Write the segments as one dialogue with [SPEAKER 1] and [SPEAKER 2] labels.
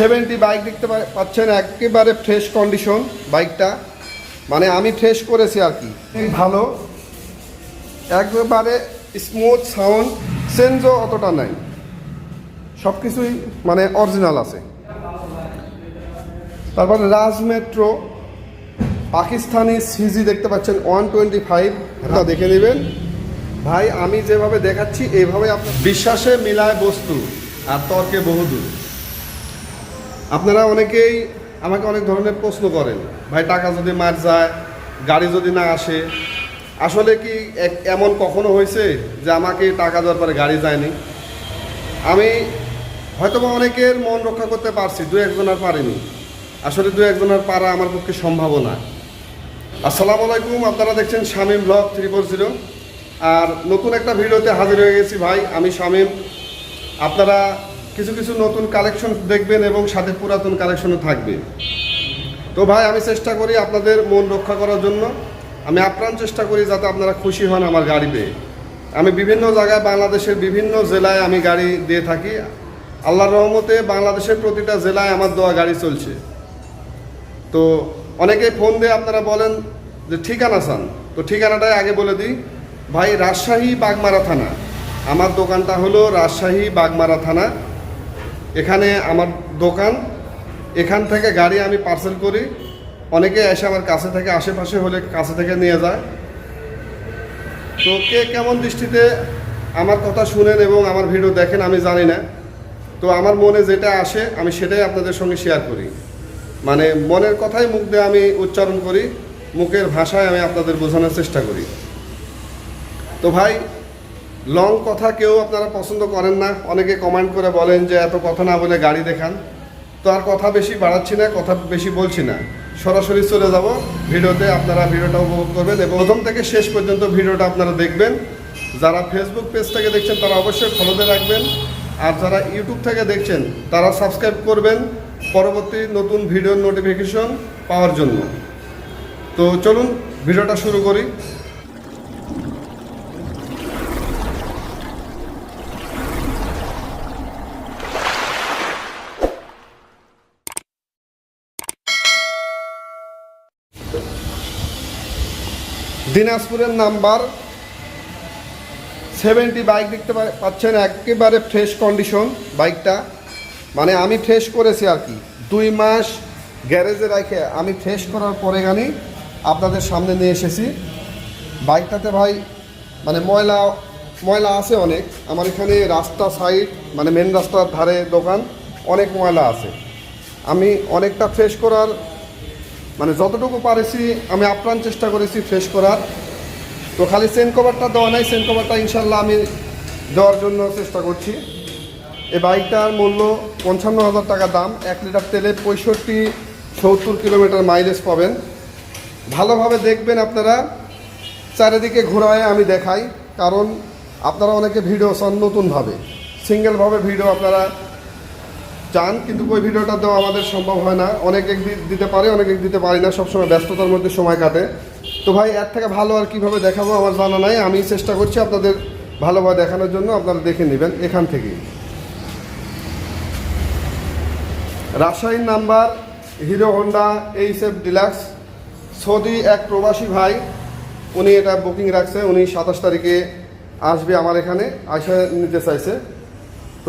[SPEAKER 1] Seventy bike দেখতে পাচ্ছেন, একেবারে ফ্রেশ কন্ডিশন বাইকটা মানে আমি ফ্রেশ করেছি আর কি। ভালো। একেবারে স্মুথ সাউন্ড সেন্সও অতটা নাই। সব কিছুই মানে অরিজিনাল আছে। তারপরে রাজ মেট্রো পাকিস্তানি সিজি দেখতে পাচ্ছেন ওয়ান টোয়েন্টি ফাইভ দেখে নেবেন। ভাই, আমি যেভাবে দেখাচ্ছি এইভাবে আপনার বিশ্বাসে মিলায় বস্তু, আর তর্কে বহুদূর। আপনারা অনেকেই আমাকে অনেক ধরনের প্রশ্ন করেন, ভাই, টাকা যদি মার যায়, গাড়ি যদি না আসে, আসলে কি এমন কখনো হয়েছে যে আমাকে টাকা দেওয়ার পরে গাড়ি যায়নি? আমি হয়তোবা অনেকের মন রক্ষা করতে পারছি, দু একজন আর পারিনি। আসলে দু একজনের পারা আমার পক্ষে সম্ভব না। আসসালামু আলাইকুম, আপনারা দেখছেন Shamim blog three four zero. আর নতুন একটা ভিডিওতে হাজির হয়ে গেছি ভাই, আমি শামীম। আপনারা কিছু কিছু নতুন কালেকশন দেখবেন এবং সাথে পুরাতন কালেকশনও থাকবে। তো ভাই, আমি চেষ্টা করি আপনাদের মন রক্ষা করার জন্য। আমি আপ্রাণ চেষ্টা করি যাতে আপনারা খুশি হন আমার গাড়ি পেয়ে। আমি বিভিন্ন জায়গায় বাংলাদেশের বিভিন্ন জেলায় আমি গাড়ি দিয়ে থাকি। আল্লাহর রহমতে বাংলাদেশের প্রতিটা জেলায় আমার দেওয়া গাড়ি চলছে। তো অনেকে ফোন দিয়ে আপনারা বলেন যে, ঠিকানা চান। তো ঠিকানাটাই আগে বলে দিই। ভাই, রাজশাহী বাগমারা থানা। আমার দোকানটা হলো রাজশাহী বাগমারা থানা। এখানে আমার দোকান, এখান থেকে গাড়ি আমি পার্সেল করি। অনেকে এসে আমার কাছে থেকে আশেপাশে হলে কাছে থেকে নিয়ে যায়। তো কে কেমন দৃষ্টিতে আমার কথা শুনেন এবং আমার ভিডিও দেখেন আমি জানি না। তো আমার মনে যেটা আসে, আমি সেটাই আপনাদের সঙ্গে শেয়ার করি। মানে মনের কথাই মুখ দিয়ে আমি উচ্চারণ করি, মুখের ভাষায় আমি আপনাদের বোঝানোর চেষ্টা করি। তো ভাই লং কথা কেউ আপনারা পছন্দ করেন না। অনেকে কমেন্ট করে বলেন যে, এত কথা না বলে গাড়ি দেখান। তো আর কথা বেশি বাড়াচ্ছি না, কথা বেশি বলছি না। সরাসরি চলে যাব। ভিডিওতে আপনারা ভিডিওটা উপভোগ করবেন এবং প্রথম থেকে শেষ পর্যন্ত ভিডিওটা আপনারা দেখবেন। যারা ফেসবুক পেজ থেকে দেখছেন, তারা অবশ্যই ফলোতে রাখবেন। আর যারা ইউটিউব থেকে দেখছেন, তারা সাবস্ক্রাইব করবেন পরবর্তী নতুন ভিডিওর নোটিফিকেশন পাওয়ার জন্য। তো চলুন, ভিডিওটা শুরু করি। দিনাজপুরের নাম্বার সেভেন্টি বাইক দেখতে পাচ্ছেন, একেবারে ফ্রেশ কন্ডিশন বাইকটা মানে আমি ফ্রেশ করেছি আর কি। দুই মাস গ্যারেজে রেখে আমি ফ্রেশ করার পরে গানি আপনাদের সামনে নিয়ে এসেছি। বাইকটাতে ভাই মানে ময়লা ময়লা আছে অনেক। আমার এখানে রাস্তা সাইড মানে মেন রাস্তার ধারে দোকান, অনেক ময়লা আছে। আমি অনেকটা ফ্রেশ করার মানে যতটুকু পারেছি, আমি আপ্রাণ চেষ্টা করেছি ফ্রেশ করার। তো খালি সেন কভারটা দেওয়া নাই সেন কভারটা ইনশাল্লাহ আমি দেওয়ার জন্য চেষ্টা করছি। এই বাইকটার মূল্য পঞ্চান্ন হাজার টাকা দাম, এক লিটার তেলে পঁয়ষট্টি সত্তর কিলোমিটার মাইলেজ পাবেন। ভালোভাবে দেখবেন আপনারা, চারিদিকে ঘোরায় আমি দেখাই, কারণ আপনারা অনেকে ভিডিও চান নতুনভাবে। সিঙ্গেলভাবে ভিডিও আপনারা চান, কিন্তু ওই ভিডিওটা দেওয়া আমাদের সম্ভব হয় না। অনেক এক দিতে পারে, অনেক এক দিতে পারি না, সবসময় ব্যস্ততার মধ্যে সময় কাটে। তো ভাই, এর থেকে ভালো আর কীভাবে দেখাবো আমার জানা নাই। আমি চেষ্টা করছি আপনাদের ভালোভাবে দেখানোর জন্য, আপনারা দেখে নেবেন এখান থেকেই। রাজশাহীর number, Hero Honda H F Deluxe. Saudi এক প্রবাসী ভাই, উনি এটা বুকিং রাখছে, উনি সাতাশ তারিখে আসবে আমার এখানে আসে নিতে চাইছে।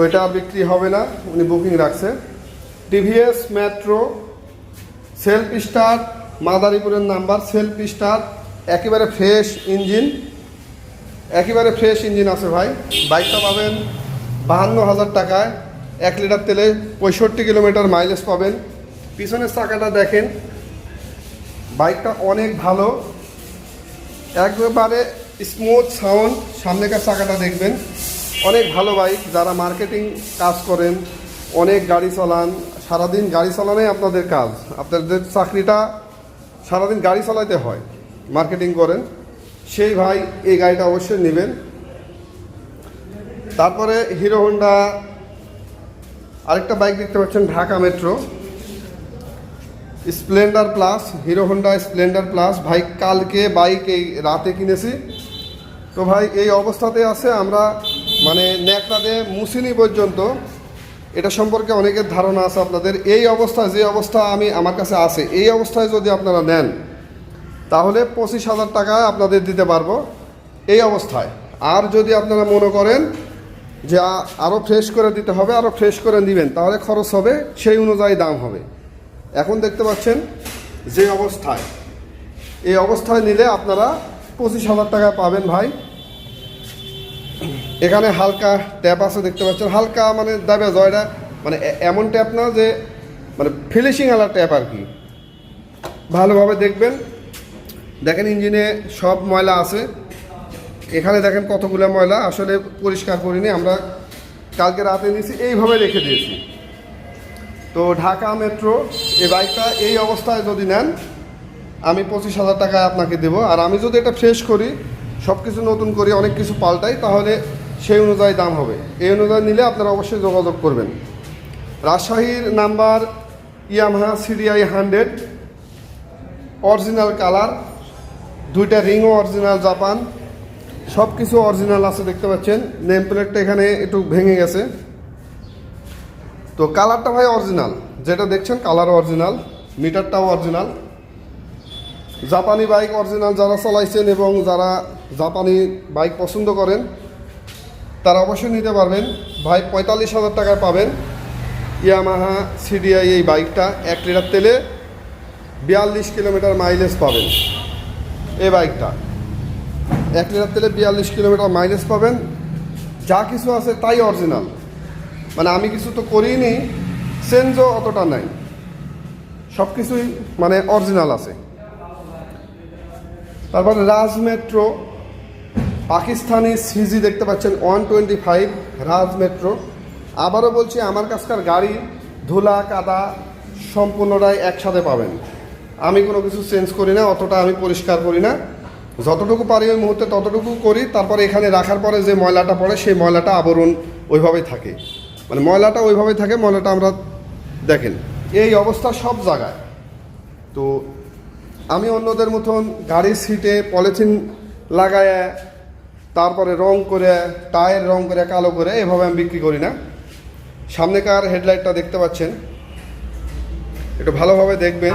[SPEAKER 1] এটা বিক্রি হবে না, উনি বুকিং রাখছে। টিভিএস মেট্রো সেলফ স্টার্ট মাদারীপুরের নাম্বার সেলফ স্টার্ট একেবারে ফ্রেশ ইঞ্জিন একেবারে ফ্রেশ ইঞ্জিন আছে ভাই। বাইকটা পাবেন বাহান্ন হাজার টাকায়, এক লিটার তেলে পঁয়ষট্টি কিলোমিটার মাইলেজ পাবেন। পিছনের চাকাটা দেখেন, বাইকটা অনেক ভালো। একবারে স্মুথ সাউন্ড সামনেকার চাকাটা দেখবেন। অনেক ভালো বাইক, যারা মার্কেটিং কাজ করেন, অনেক গাড়ি চালান, সারাদিন গাড়ি চালানোই আপনাদের কাজ। আপনাদের চাকরিটা সারাদিন গাড়ি চালাতে হয়, মার্কেটিং করেন। সেই ভাই এই গাড়িটা অবশ্যই নেবেন। তারপরে হিরো হোন্ডা, আরেকটা বাইক দেখতে পাচ্ছেন, Dhaka metro. Splendor plus, Hero Honda Splendor plus. ভাই, কালকে বাইক এই রাতে কিনেছি। তো ভাই, এই অবস্থাতে আছে। আমরা মানে ন্যাকড়াতে মুসিনি পর্যন্ত, এটা সম্পর্কে অনেকের ধারণা আছে আপনাদের। এই অবস্থায় যে অবস্থা আমি, আমার কাছে আছে, এই অবস্থায় যদি আপনারা নেন, তাহলে পঁচিশ হাজার টাকা আপনাদের দিতে পারব এই অবস্থায়। আর যদি আপনারা মনে করেন যে আরও ফ্রেশ করে দিতে হবে আরও ফ্রেশ করে নেবেন তাহলে খরচ হবে, সেই অনুযায়ী দাম হবে। এখন দেখতে পাচ্ছেন যে অবস্থায়। এই অবস্থায় নিলে আপনারা পঁচিশ হাজার টাকা পাবেন ভাই। এখানে হালকা ট্যাপ আছে, দেখতে পাচ্ছেন। হালকা মানে দাবে জয়টা মানে এমন ট্যাপ না যে মানে ফিনিশিং আলা ট্যাপ আর কি। ভালোভাবে দেখবেন। দেখেন ইঞ্জিনে সব ময়লা আছে। এখানে দেখেন কতগুলো ময়লা, আসলে পরিষ্কার করিনি, আমরা কালকে রাতে নিয়েছি, এইভাবে রেখে দিয়েছি। তো ঢাকা মেট্রো, এই বাইকটা এই অবস্থায় যদি নেন, আমি পঁচিশ হাজার টাকায় আপনাকে দেবো। আর আমি যদি এটা ফ্রেশ করি সব কিছু নতুন করি অনেক কিছু পাল্টাই, তাহলে সেই অনুযায়ী দাম হবে। এই অনুযায়ী নিলে আপনারা অবশ্যই যোগাযোগ করবেন। রাজশাহীর number Yamaha CDI hundred, original colour, দুইটা রিংও অরিজিনাল জাপান। সব কিছু অরিজিনাল আছে, দেখতে পাচ্ছেন। নেম প্লেটটা এখানে একটু ভেঙে গেছে। তো কালারটা ভাই অরিজিনাল। যেটা দেখছেন কালার অরিজিনাল, মিটারটাও অরিজিনাল। জাপানি বাইক অরিজিনাল যারা চালাইছেন এবং যারা জাপানি বাইক পছন্দ করেন, তারা অবশ্যই নিতে পারবেন। ভাই, পঁয়তাল্লিশ হাজার টাকায় পাবেন। ইয়ামাহা সিডিআই এই বাইকটা, এক লিটার তেলে বিয়াল্লিশ কিলোমিটার মাইলেজ পাবেন। এই বাইকটা, এক লিটার তেলে বিয়াল্লিশ কিলোমিটার মাইলেজ পাবেন। যা কিছু আছে তাই অরিজিনাল। মানে আমি কিছু তো করিনি চেঞ্জও অতটা নাই। সব কিছুই মানে অরিজিনাল আছে। তারপর রাজ মেট্রো, পাকিস্তানি সিজি দেখতে পাচ্ছেন, one twenty five Raj metro. আবারও বলছি, আমার কাছকার গাড়ি ধুলা, কাদা সম্পূর্ণটাই একসাথে পাবেন। আমি কোনো কিছু চেঞ্জ করি না, অতটা আমি পরিষ্কার করি না। যতটুকু পারি ওই মুহূর্তে ততটুকু করি, তারপরে এখানে রাখার পরে যে ময়লাটা পড়ে, সেই ময়লাটা আবরণ ওইভাবেই থাকে। মানে ময়লাটা ওইভাবেই থাকে, ময়লাটা আমরা দেখেন। এই অবস্থা সব জায়গায়। তো আমি অন্যদের মতন গাড়ির সিটে পলিথিন লাগায়, তারপরে রং করে, টায়ার রং করে, কালো করে, এভাবে আমি বিক্রি করি না। সামনেকার হেডলাইটটা দেখতে পাচ্ছেন। একটু ভালোভাবে দেখবেন।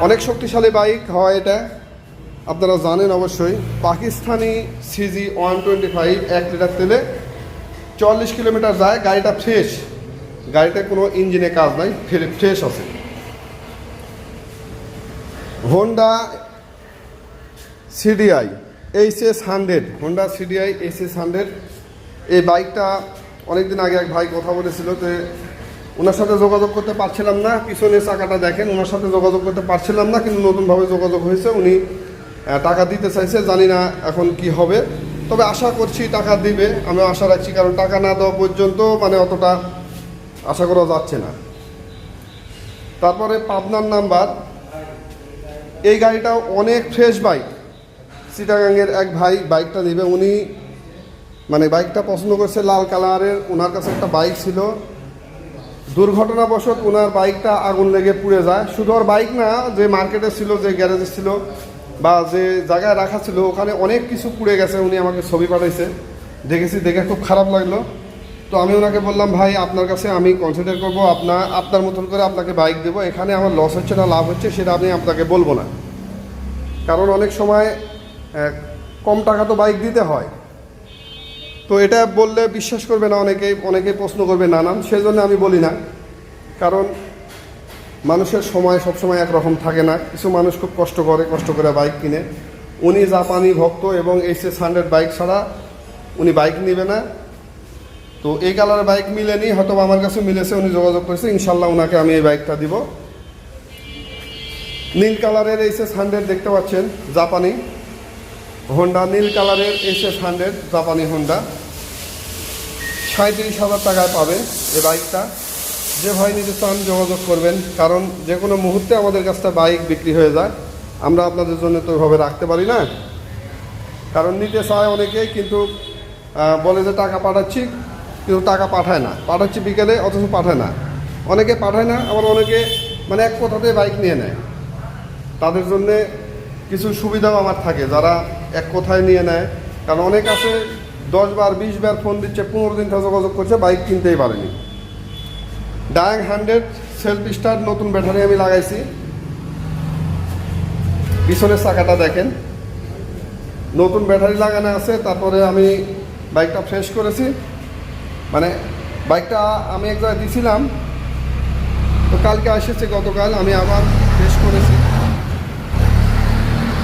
[SPEAKER 1] অনেক শক্তিশালী বাইক হয় এটা। আপনারা জানেন অবশ্যই, Pakistani CG one twenty five এক লিটার তেলে চল্লিশ কিলোমিটার যায়, গাড়িটা ফ্রেশ। গাড়িটা কোনো ইঞ্জিনে কাজ নাই ফ্রেশ আছে। Honda CDI H S hundred Honda CDI H S hundred এই বাইকটা অনেকদিন আগে এক ভাই কথা বলেছিল যে ওনার সাথে যোগাযোগ করতে পারছিলাম না, পিছনের চাকাটা দেখেন, ওনার সাথে যোগাযোগ করতে পারছিলাম না, কিন্তু নতুনভাবে যোগাযোগ হয়েছে, উনি টাকা দিতে চাইছে, জানি না এখন কি হবে। তবে আশা করছি টাকা দিবে আমি আশা রাখছি, কারণ টাকা না দেওয়া পর্যন্ত মানে অতটা আশা করা যাচ্ছে না। তারপরে পাবনার নাম্বার এই গাড়িটা অনেক ফ্রেশ বাইক চিটাগাংয়ের এক ভাই বাইকটা নেবে। উনি মানে বাইকটা পছন্দ করছে লাল কালারের। ওনার কাছে একটা বাইক ছিল। দুর্ঘটনাবশত ওনার বাইকটা আগুন লেগে পুড়ে যায়। শুধু আর বাইক না, যে মার্কেটে ছিল, যে গ্যারেজে ছিল বা যে জায়গায় রাখা ছিল, ওখানে অনেক কিছু পুড়ে গেছে। উনি আমাকে ছবি পাঠাইছে। দেখেছি, দেখে খুব খারাপ লাগল। তো আমি ওনাকে বললাম, ভাই, আপনার কাছে আমি কনসিডার করব, আপনার আপনার মতন করে আপনাকে বাইক দেবো। এখানে আমার লস হচ্ছে না, লাভ হচ্ছে, সেটা আমি আপনাকে বলব না। কারণ অনেক সময় কম টাকা তো বাইক দিতে হয়। তো এটা বললে বিশ্বাস করবে না অনেকেই অনেকেই প্রশ্ন করবে নানান সেই জন্য আমি বলি না। কারণ মানুষের সময় সবসময় একরকম থাকে না। কিছু মানুষ খুব কষ্ট করে কষ্ট করে বাইক কিনে। উনি জাপানি ভক্ত এবং এইচ এস হান্ড্রেড বাইক ছাড়া উনি বাইক নেবে না। তো এই কালারের বাইক মিলেনি হয়তো আমার কাছে মিলেছে, উনি যোগাযোগ করেছে, ইনশাল্লাহ ওনাকে আমি এই বাইকটা দিব। নীল কালারের এইচ এস হান্ড্রেড দেখতে পাচ্ছেন, জাপানি। হোন্ডা নীল কালারের এইচ এস হান্ড্রেড জাপানি হোন্ডা সাঁত্রিশ হাজার টাকায় পাবে এই বাইকটা যে ভাই নিতে চান যোগাযোগ করবেন, কারণ যে কোনো মুহূর্তে আমাদের কাছটা বাইক বিক্রি হয়ে যায়। আমরা আপনাদের জন্য তো ওইভাবে রাখতে পারি না। কারণ নিতে চায় অনেকেই, কিন্তু বলে যে টাকা পাঠাচ্ছি কিন্তু টাকা পাঠায় না। পাঠাচ্ছি বিকেলে, অথচ পাঠায় না। অনেকে পাঠায় না, আবার অনেকে মানে এক কথাতে বাইক নিয়ে নেয়। তাদের জন্যে কিছু সুবিধাও আমার থাকে, যারা এক কথায় নিয়ে নেয়। কারণ অনেক আছে, দশ বার, বিশ বার ফোন দিচ্ছে, পনেরো দিন যোগাযোগ করছে, বাইক কিনতেই পারেনি। ডায়াং হান্ড্রেড সেলফ স্টার্ট নতুন ব্যাটারি আমি লাগাইছি। পিছনের চাকাটা দেখেন। নতুন ব্যাটারি লাগানো আছে, তারপরে আমি বাইকটা ফ্রেশ করেছি। মানে বাইকটা আমি এক জায়গায় দিছিলাম, তো কালকে এসেছে গতকাল, আমি আবার ফ্রেশ করেছি।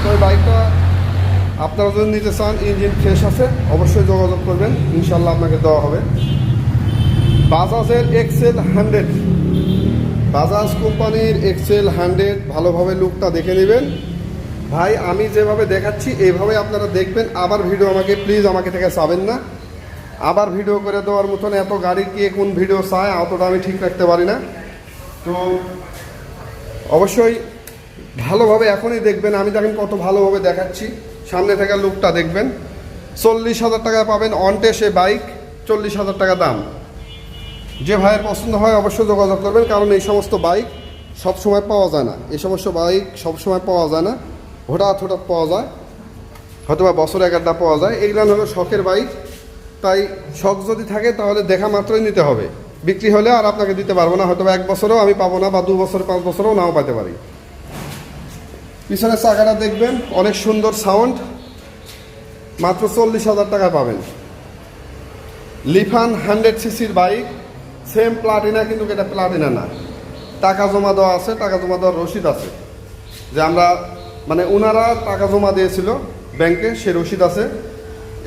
[SPEAKER 1] তো বাইকটা আপনারা যদি নিতে চান ইঞ্জিন ফ্রেশ আছে, অবশ্যই যোগাযোগ করবেন ইনশাল্লাহ আপনাকে দেওয়া হবে। বাজাজের এক্সেল হান্ড্রেড বাজাজ কোম্পানির এক্সেল হান্ড্রেড ভালোভাবে লুকটা দেখে নেবেন। ভাই, আমি যেভাবে দেখাচ্ছি এইভাবে আপনারা দেখবেন। আবার ভিডিও আমাকে প্লিজ আমাকে থেকে চাবেন না। আবার ভিডিও করে দেওয়ার মতন এত গাড়ি কে কোন ভিডিও চায়, অতটা আমি ঠিক রাখতে পারি না। তো অবশ্যই ভালোভাবে এখনই দেখবেন। আমি দেখেন কত ভালোভাবে দেখাচ্ছি। সামনে থেকে লুকটা দেখবেন। চল্লিশ হাজার টাকা পাবেন অনটেসে বাইক, চল্লিশ হাজার টাকা দাম। যে ভাইয়ের পছন্দ হয় অবশ্যই যোগাযোগ করবেন, কারণ এই সমস্ত বাইক সব সময় পাওয়া যায় না। এই সমস্ত বাইক সব সময় পাওয়া যায় না। হঠাৎ হঠাৎ পাওয়া যায়। হয়তো বা বছর আধটা পাওয়া যায়। এইগুলো হলো শখের বাইক। তাই শখ যদি থাকে তাহলে দেখা মাত্রই নিতে হবে। বিক্রি হলে আর আপনাকে দিতে পারব না হয়তো এক বছরও আমি পাবো না বা দু বছর, পাঁচ বছরও নাও পাইতে পারি। পিছনের চাকাটা দেখবেন, অনেক সুন্দর সাউন্ড মাত্র চল্লিশ হাজার টাকা পাবেন। লিফান হান্ড্রেড সিসির বাইক সেম প্লাটিনা কিন্তু এটা প্লাটিনা না। টাকা জমা দেওয়া আছে, টাকা জমা দেওয়ার রসিদ আছে। যে আমরা মানে ওনারা টাকা জমা দিয়েছিল ব্যাংকে, সে রসিদ আছে।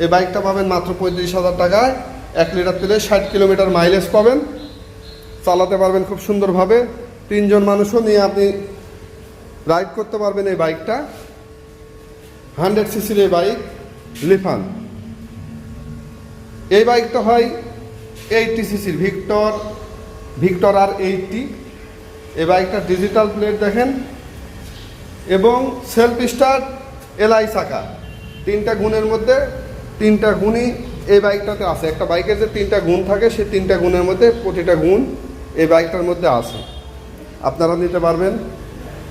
[SPEAKER 1] এই বাইকটা পাবেন মাত্র পঁয়ত্রিশ হাজার টাকায়। এক লিটার তেলে ষাট কিলোমিটার মাইলেজ পাবেন। চালাতে পারবেন খুব সুন্দরভাবে। তিনজন মানুষও নিয়ে আপনি রাইড করতে পারবেন এই বাইকটা। হান্ড্রেড সিসির এই বাইক, লিফান। এই বাইকটা হয় এইটটি সিসির ভিক্টর ভিক্টর আর এইটটি। এই বাইকটা ডিজিটাল প্লেট দেখেন। এবং সেলফ স্টার্ট এলআই চাকা তিনটা গুণের মধ্যে তিনটা গুণই এই বাইকটাতে আছে। একটা বাইকের যে তিনটা গুণ থাকে, সেই তিনটা গুণের মধ্যে প্রতিটা গুণ এই বাইকটার মধ্যে আছে। আপনারা নিতে পারবেন।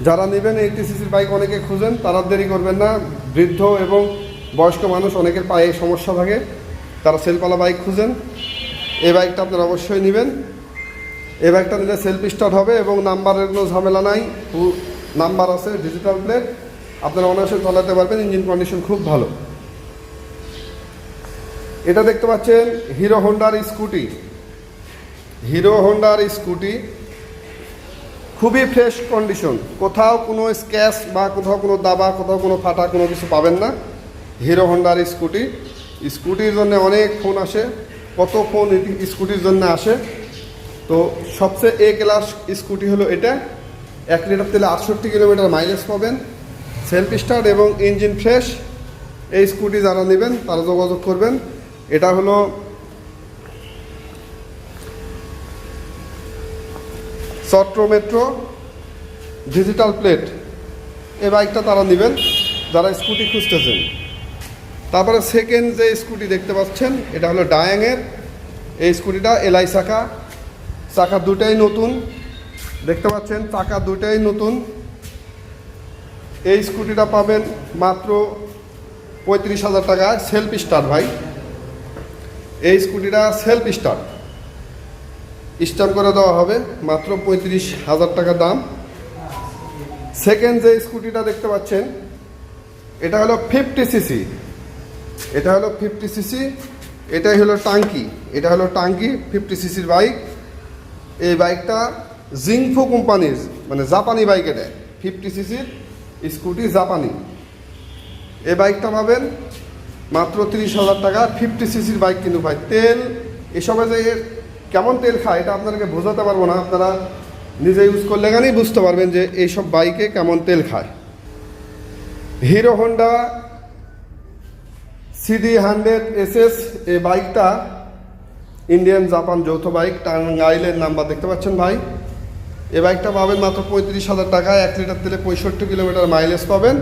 [SPEAKER 1] যারা নেবেন এইটটি সিসির বাইক অনেকে খুঁজেন, তারা দেরি করবেন না। বৃদ্ধ এবং বয়স্ক মানুষ অনেকের পায়ে সমস্যা থাকে, তারা সেলফওয়ালা বাইক খুঁজেন। এই বাইকটা আপনারা অবশ্যই নেবেন। এই বাইকটা নিলে সেলফ স্টার্ট হবে এবং নাম্বারের কোনো ঝামেলা নাই। নাম্বার আছে ডিজিটাল প্লেট আপনারা অনায়াসে চালাতে পারবেন ইঞ্জিন কন্ডিশন খুব ভালো। এটা দেখতে পাচ্ছেন হিরো হোন্ডার স্কুটি। হিরো হোন্ডার স্কুটি, খুবই ফ্রেশ কন্ডিশন কোথাও কোনো স্ক্যাচ বা কোথাও কোনো দাবা, কোথাও কোনো ফাটা, কোনো কিছু পাবেন না। হিরো হোন্ডার স্কুটি। স্কুটির জন্য অনেক ফোন আসে, কত ফোন স্কুটির জন্য আসে। তো সবচেয়ে এ ক্লাস স্কুটি হলো এটা। এক লিটার তেলে আটষট্টি কিলোমিটার মাইলেজ পাবেন। সেলফ স্টার্ট এবং ইঞ্জিন ফ্রেশ এই স্কুটি যারা নেবেন, তারা যোগাযোগ করবেন। এটা হলো মেট্রো ডিজিটাল প্লেট। এ বাইকটা তারা নেবেন, যারা স্কুটি খুঁজতেছেন। তারপরে সেকেন্ড যে স্কুটি দেখতে পাচ্ছেন, এটা হলো ডায়াংয়ের এই স্কুটিটা এলআই চাকা। চাকা দুটাই নতুন। দেখতে পাচ্ছেন, চাকা দুটাই নতুন। এই স্কুটিটা পাবেন মাত্র পঁয়ত্রিশ হাজার টাকায় সেলফ স্টার ভাই। এই স্কুটিটা সেলফ স্টার্ট স্টার্ট করে দেওয়া হবে মাত্র পঁয়ত্রিশ হাজার টাকা দাম। সেকেন্ড যে স্কুটিটা দেখতে পাচ্ছেন, এটা হলো ফিফটি সিসি এটা হলো ফিফটি সিসি এটাই হলো টাঙ্কি। এটা হলো টাঙ্কি ফিফটি সিসির বাইক এই বাইকটা জিংফো কোম্পানির মানে জাপানি বাইক এটা ফিফটি সিসির স্কুটি জাপানি। এই বাইকটা পাবেন মাত্র তিরিশ হাজার টাকা ফিফটি সিসির বাইক কিন্তু ভাই। তেল, এসবে যে কেমন তেল খায়, এটা আপনাদেরকে বোঝাতে পারব না। আপনারা নিজে ইউজ করলে গানেই বুঝতে পারবেন যে এইসব বাইকে কেমন তেল খায়। Hero Honda CD hundred SS এই বাইকটা ইন্ডিয়ান জাপান যৌথ বাইক টাঙ্গাইলের নাম্বার দেখতে পাচ্ছেন ভাই। এ বাইকটা পাবেন মাত্র পঁয়ত্রিশ হাজার টাকায়, এক লিটার তেলে পঁয়ষট্টি কিলোমিটার মাইলেজ পাবেন।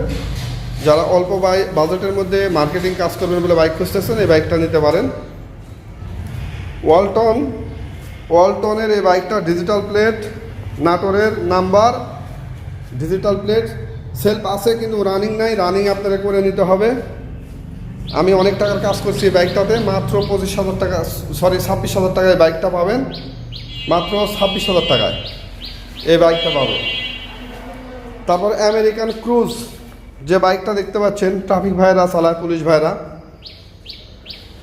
[SPEAKER 1] যারা অল্প বাজেটের মধ্যে মার্কেটিং কাজ করবেন বলে বাইক খুঁজতেছেন, এই বাইকটা নিতে পারেন। ওয়ালটন ওয়ালটনের এই বাইকটা ডিজিটাল প্লেট নাটোরের নাম্বার। ডিজিটাল প্লেট সেলফ আছে কিন্তু রানিং নাই রানিং আপনারা করে নিতে হবে। আমি অনেক টাকার কাজ করছি এই বাইকটাতে মাত্র পঁচিশ হাজার টাকা সরি ছাব্বিশ হাজার টাকায় বাইকটা পাবেন। মাত্র ছাব্বিশ হাজার টাকায় এই বাইকটা পাবেন। তারপর আমেরিকান ক্রুজ যে বাইকটা দেখতে পাচ্ছেন ট্রাফিক ভাইরা চালায় পুলিশ ভাইরা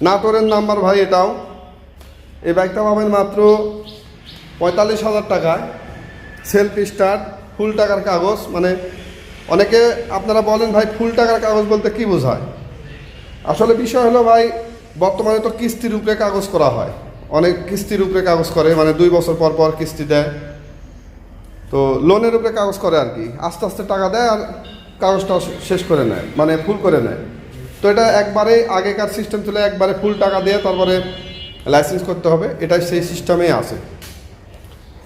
[SPEAKER 1] নাটোরের নাম্বার ভাই এটাও। এই বাইকটা পাবেন মাত্র পঁয়তাল্লিশ হাজার টাকায়। সেলফ স্টার্ট ফুল টাকার কাগজ। মানে অনেকে আপনারা বলেন, ভাই ফুল টাকার কাগজ বলতে কি বোঝায়? আসলে বিষয় হলো, ভাই, বর্তমানে তো কিস্তির উপরে কাগজ করা হয়। অনেক কিস্তির উপরে কাগজ করে মানে দুই বছর পর পর কিস্তি দেয়। তো লোনের উপরে কাগজ করে আর কি। আস্তে আস্তে টাকা দেয় আর কাগজটা শেষ করে নেয় মানে ফুল করে নেয়। তো এটা একবারে আগেকার সিস্টেম ছিল, একবারে ফুল টাকা দিয়ে তারপরে লাইসেন্স করতে হবে, এটা সেই সিস্টেমেই আছে।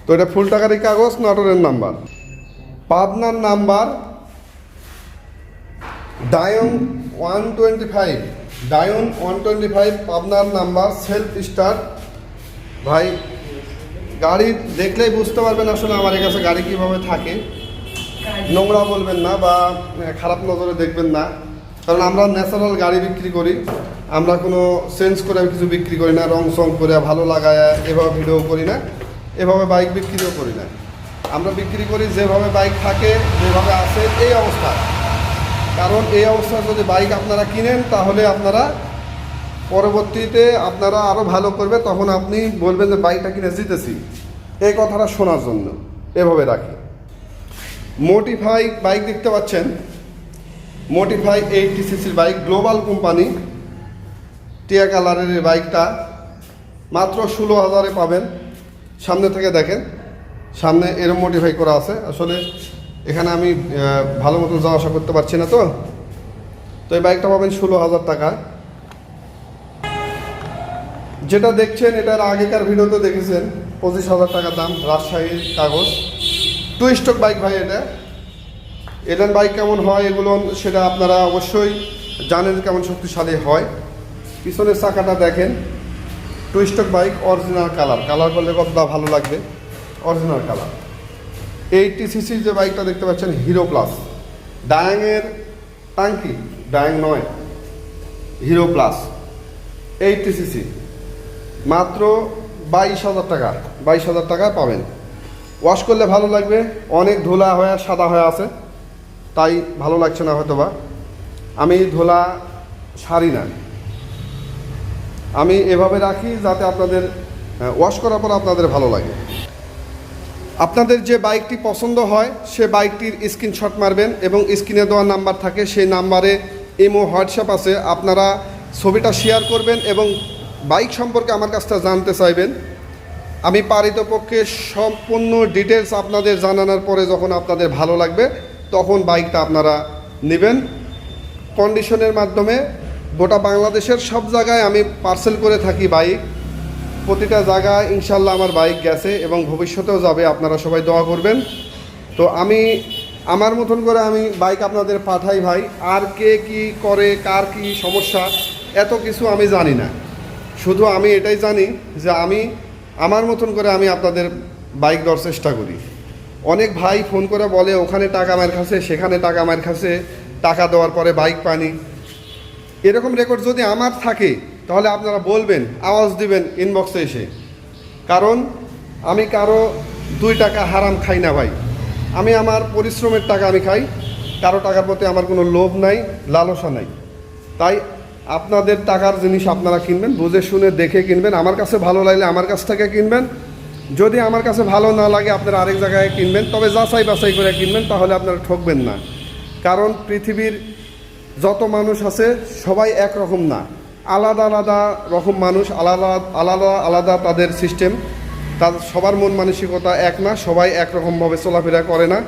[SPEAKER 1] তো এটা ফুল টাকারই কাগজ, নাটোরের নাম্বার। পাবনার number Dayun one twenty five Dayun one twenty five পাবনার নাম্বার সেলফ স্টার্ট ভাই, গাড়ি দেখলেই বুঝতে পারবেন আসলে আমার কাছে গাড়ি কীভাবে থাকে। নোংরা বলবেন না বা খারাপ নজরে দেখবেন না। কারণ আমরা ন্যাচারাল গাড়ি বিক্রি করি। আমরা কোনো চেঞ্জ করে কিছু বিক্রি করি না, রং সং করে, ভালো লাগায়, এভাবে ভিডিও করি না, এভাবে বাইক বিক্রিও করি না। আমরা বিক্রি করি যেভাবে বাইক থাকে, যেভাবে আছে, এই অবস্থা। কারণ এই অবস্থায় যদি বাইক আপনারা কিনেন, তাহলে আপনারা পরবর্তীতে আপনারা আরও ভালো করবে, তখন আপনি বলবেন যে, বাইকটা কিনে জিতেছি। এই কথাটা শোনার জন্য। এভাবে রাখি। মোটিফাই বাইক দেখতে পাচ্ছেন। মোটিফাই এইটটি সিসির বাইক গ্লোবাল কোম্পানি টিয়া কালারের বাইকটা মাত্র ষোলো হাজারে পাবেন। সামনে থেকে দেখেন, সামনে এরম মোটিফাই করা আছে। আসলে এখানে আমি ভালো মতো যাওয়া আসা করতে পারছি না তো। তো এই বাইকটা পাবেন ষোলো হাজার টাকা। যেটা দেখছেন, এটার আগেকার ভিডিওতে দেখেছেন, পঁচিশ হাজার টাকা দাম, রাজশাহীর কাগজ। টু স্টক বাইক ভাই এটা। এটার বাইক কেমন হয় এগুলো সেটা আপনারা অবশ্যই জানেন কেমন শক্তিশালী হয়। পিছনের চাকাটা দেখেন। To stock bike original colour colour করলে কতটা ভালো লাগবে? অরিজিনাল কালার এইটটি সিসির যে বাইকটা দেখতে পাচ্ছেন হিরো প্লাস ডায়াংয়ের টাঙ্কি ডায়াং নয়। হিরো প্লাস এইটটি সিসি মাত্র বাইশ হাজার টাকা, বাইশ হাজার টাকায় পাবেন। ওয়াশ করলে ভালো লাগবে। অনেক ধুলা হয়ে, সাদা হয়ে আছে। তাই ভালো লাগছে না হয়তো বা আমি ধুলা সারি না। আমি এভাবে রাখি যাতে আপনাদের ওয়াশ করার পর আপনাদের ভালো লাগে। আপনাদের যে বাইকটি পছন্দ হয়, সে বাইকটির স্ক্রিনশট মারবেন এবং স্ক্রিনে দেওয়া নাম্বার থাকে। সেই নাম্বারে ইমো হোয়াটসঅ্যাপ আছে। আপনারা ছবিটা শেয়ার করবেন এবং বাইক সম্পর্কে আমার কাছটা জানতে চাইবেন। আমি পারিতপক্ষে সম্পূর্ণ ডিটেলস আপনাদের জানানোর পরে যখন আপনাদের ভালো লাগবে, তখন বাইকটা আপনারা নেবেন। কন্ডিশনের মাধ্যমে গোটা বাংলাদেশের সব জায়গায় আমি পার্সেল করে থাকি বাইক। প্রতিটা জায়গায় ইনশাল্লাহ আমার বাইক গেছে এবং ভবিষ্যতেও যাবে, আপনারা সবাই দোয়া করবেন। তো আমি, আমার মতন করে আমি বাইক আপনাদের পাঠাই ভাই, আর কে কি করে, কার কি সমস্যা, এত কিছু আমি জানি না। শুধু আমি এটাই জানি যে আমি আমার মতন করে আমি আপনাদের বাইক দেওয়ার চেষ্টা করি। অনেক ভাই ফোন করে বলে, ওখানে টাকা আমার কাছে, সেখানে টাকা আমার কাছে, টাকা দেওয়ার পরে বাইক পানি। এরকম রেকর্ড যদি আমার থাকে, তাহলে আপনারা বলবেন, আওয়াজ দিবেন ইনবক্সে এসে। কারণ আমি কারও দুই টাকা হারাম খাই না ভাই। আমি আমার পরিশ্রমের টাকা আমি খাই, কারও টাকার প্রতি আমার কোনো লোভ নাই, লালসা নাই। তাই আপনাদের টাকার জিনিস আপনারা কিনবেন, বুঝে শুনে দেখে কিনবেন। আমার কাছে ভালো লাগলে আমার কাছ থেকে কিনবেন। যদি আমার কাছে ভালো না লাগে, আপনারা আরেক জায়গায় কিনবেন। তবে যাচাই বাছাই করে কিনবেন, তাহলে আপনারা ঠকবেন না। কারণ পৃথিবীর যত মানুষ আছে, সবাই একরকম না। আলাদা আলাদা রকম মানুষ, আলাদা আলাদা আলাদা তাদের সিস্টেম তার, সবার মন মানসিকতা এক না, সবাই একরকমভাবে চলাফেরা করে না।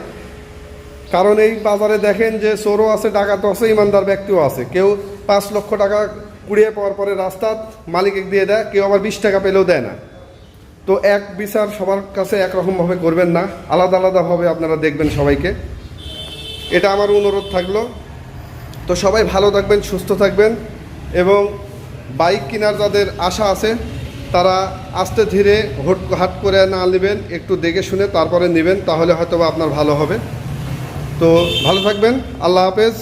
[SPEAKER 1] কারণ এই বাজারে দেখেন যে চোরও আছে, ডাকাতও আছে, ইমানদার ব্যক্তিও আছে। কেউ পাঁচ লক্ষ টাকা কুড়িয়ে পাওয়ার পরে রাস্তা মালিকে দিয়ে দেয়, কেউ আবার বিশ টাকা পেলেও দেয় না। তো এক বিচার সবার কাছে একরকমভাবে করবেন না, আলাদা আলাদাভাবে আপনারা দেখবেন সবাইকে। এটা আমার অনুরোধ থাকল। তো সবাই ভালো থাকবেন, সুস্থ থাকবেন এবং বাইক কেনার যাদের আশা আছে, তারা আস্তে ধীরে হট হাট করে না নেবেন, একটু দেখে শুনে তারপরে নেবেন, তাহলে হয়তো আপনার ভালো হবে। তো ভালো থাকবেন, আল্লাহ হাফেজ।